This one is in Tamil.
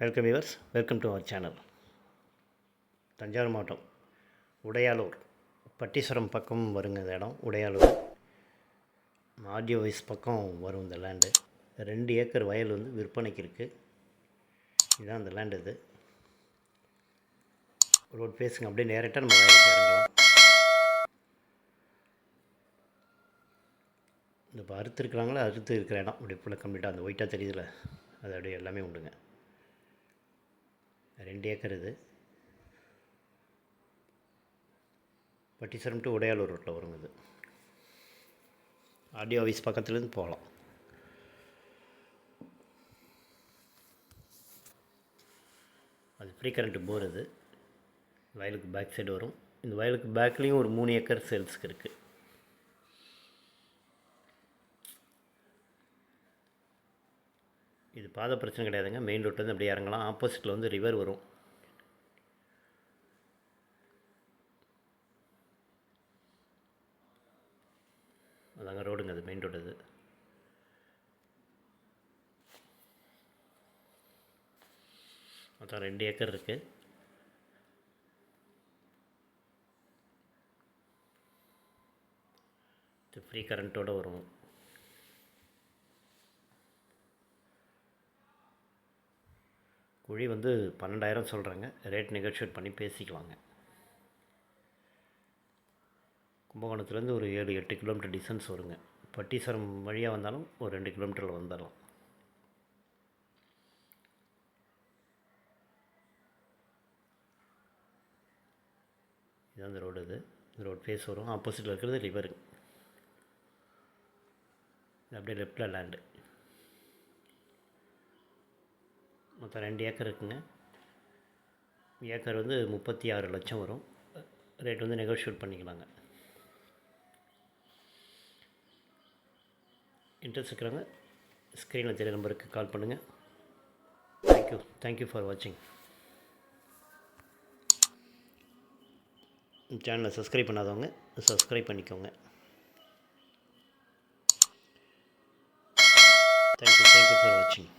Welcome viewers welcome to our channel Thanjavur மாவட்டம் உடையாலூர் பட்டீஸ்வரம் பக்கம் வருங்க இந்த இடம் உடையாலூர். ஆடியோ வயஸ் பக்கம் வரும் இந்த லேண்டு ரெண்டு ஏக்கர் வயல் வந்து விற்பனைக்கு இருக்குது இதுதான் அந்த லேண்ட் இது. ரோட் பேசுங்க அப்படியே நேரட்டாக நம்ம வயலுக்கு இறங்கலாம். இந்த இப்போ அறுத்து இருக்கிறாங்களா அறுத்து இருக்கிற இடம் அப்படி ஃபுல்லாக கம்ப்ளீட்டாக அந்த ஒயிட்டாக தெரியுதுல. அது அப்படியே எல்லாமே உண்டுங்க. ரெண்டு ஏக்கர் இது. பட்டிசரம் டு உடையாலூர் ரோட்டில் வருங்க இது. ஆடியோ ஆஃபீஸ் பக்கத்துலேருந்து போகலாம். அது ஃப்ரீ கரண்ட் போர் இது. வயலுக்கு பேக் சைடு வரும். இந்த வயலுக்கு பேக்லேயும் ஒரு மூணு ஏக்கர் சேல்ஸ்க்கு இருக்குது இது பாதை பிரச்சனை கிடையாதுங்க. மெயின் ரோட்லேருந்து அப்படியே இறங்கலாம். ஆப்போசிட்டில் வந்து ரிவர் வரும். அதாங்க ரோடுங்க அது மெயின் ரோடு அது. மொத்தம் ரெண்டு ஏக்கர் இருக்குது இது ஃப்ரீ கரண்ட்டோடு வரும். குழி வந்து பன்னெண்டாயிரம் சொல்கிறாங்க ரேட் நெகோஷியேட் பண்ணி பேசிக்குவாங்க. கும்பகோணத்துலேருந்து ஒரு ஏழு எட்டு கிலோமீட்டர் டிஸ்டன்ஸ் வருங்க. பட்டீஸ்வரம் வழியாக வந்தாலும் ஒரு ரெண்டு கிலோமீட்டரில் வந்துடலாம் இதுதான் இந்த ரோடு இது. இந்த ரோடு ஃபேஸ் வரும். ஆப்போசிட்டில் இருக்கிறது ரிவரு அப்படியே லெஃப்டில் லேண்டு மொத்தம் ரெண்டு ஏக்கர் இருக்குங்க. ஏக்கர் வந்து முப்பத்தி ஆறு லட்சம் வரும். ரேட் வந்து நெகோஷியேட் பண்ணிக்கலாங்க. இன்ட்ரெஸ்ட் இருக்கிறவங்க ஸ்க்ரீனில் தெரிய நம்பருக்கு கால் பண்ணுங்கள் தேங்க்யூ தேங்க்யூ ஃபார் வாட்சிங் சேனலை சப்ஸ்கிரைப் பண்ணாதவங்க சப்ஸ்கிரைப் பண்ணிக்கோங்க. தேங்க்யூ தேங்க்யூ ஃபார் வாட்சிங்